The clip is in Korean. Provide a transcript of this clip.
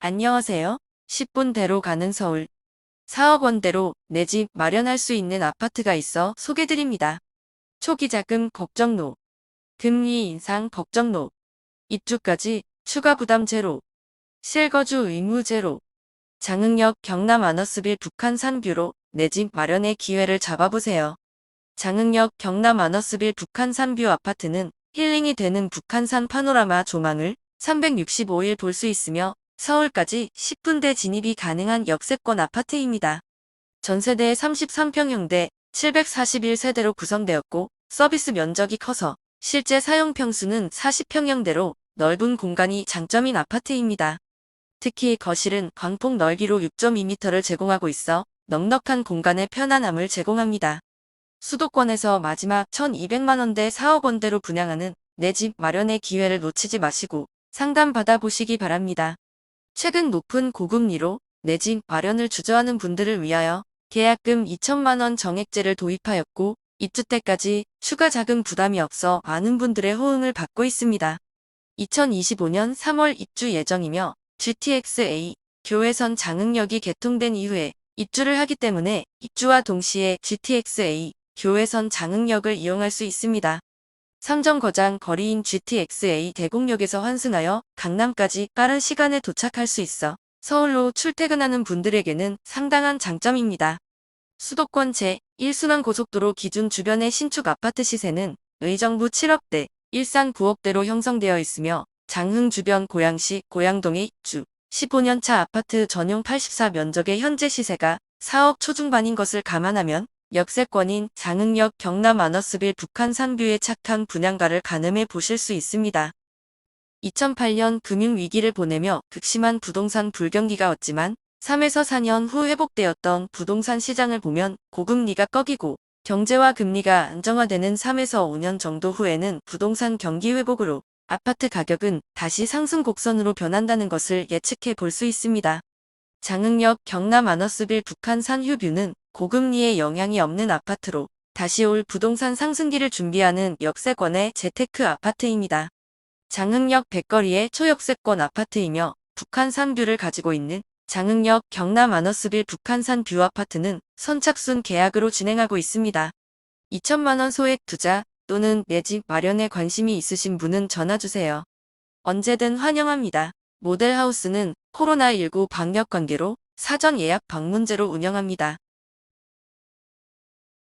안녕하세요. 10분대로 가는 서울. 4억 원대로 내 집 마련할 수 있는 아파트가 있어 소개드립니다. 초기 자금 걱정노. 금리 인상 걱정노. 입주까지 추가 부담 제로. 실거주 의무 제로. 장흥역 경남 아너스빌 북한산 뷰로 내 집 마련의 기회를 잡아보세요. 장흥역 경남 아너스빌 북한산 뷰 아파트는 힐링이 되는 북한산 파노라마 조망을 365일 볼 수 있으며 서울까지 10분대 진입이 가능한 역세권 아파트입니다. 전세대 33평형대 741세대로 구성되었고 서비스 면적이 커서 실제 사용 평수는 40평형대로 넓은 공간이 장점인 아파트입니다. 특히 거실은 광폭 넓이로 6.2m를 제공하고 있어 넉넉한 공간의 편안함을 제공합니다. 수도권에서 마지막 1200만원대 4억 원대로 분양하는 내 집 마련의 기회를 놓치지 마시고 상담 받아 보시기 바랍니다. 최근 높은 고금리로 내집 마련을 주저하는 분들을 위하여 계약금 2천만원 정액제를 도입하였고 입주 때까지 추가 자금 부담이 없어 많은 분들의 호응을 받고 있습니다. 2025년 3월 입주 예정이며 GTX-A 교외선 장흥역이 개통된 이후에 입주를 하기 때문에 입주와 동시에 GTX-A 교외선 장흥역을 이용할 수 있습니다. 삼정거장 거리인 GTX-A 대곡역에서 환승하여 강남까지 빠른 시간에 도착할 수 있어 서울로 출퇴근하는 분들에게는 상당한 장점입니다. 수도권 제1순환 고속도로 기준 주변의 신축 아파트 시세는 의정부 7억대, 일산 9억대로 형성되어 있으며 장흥 주변 고양시, 고양동의 입주, 15년차 아파트 전용 84 면적의 현재 시세가 4억 초중반인 것을 감안하면 역세권인 장흥역 경남 아너스빌 북한 산뷰의 착한 분양가를 가늠해 보실 수 있습니다. 2008년 금융위기를 보내며 극심한 부동산 불경기가 왔지만 3에서 4년 후 회복되었던 부동산 시장을 보면 고금리가 꺾이고 경제와 금리가 안정화되는 3에서 5년 정도 후에는 부동산 경기 회복으로 아파트 가격은 다시 상승 곡선으로 변한다는 것을 예측해 볼 수 있습니다. 장흥역 경남 아너스빌 북한 산 휴뷰는 고금리에 영향이 없는 아파트로 다시 올 부동산 상승기를 준비하는 역세권의 재테크 아파트입니다. 장흥역 백거리의 초역세권 아파트이며 북한산 뷰를 가지고 있는 장흥역 경남 아너스빌 북한산 뷰 아파트는 선착순 계약으로 진행하고 있습니다. 2천만원 소액 투자 또는 내 집 마련에 관심이 있으신 분은 전화주세요. 언제든 환영합니다. 모델하우스는 코로나19 방역 관계로 사전 예약 방문제로 운영합니다.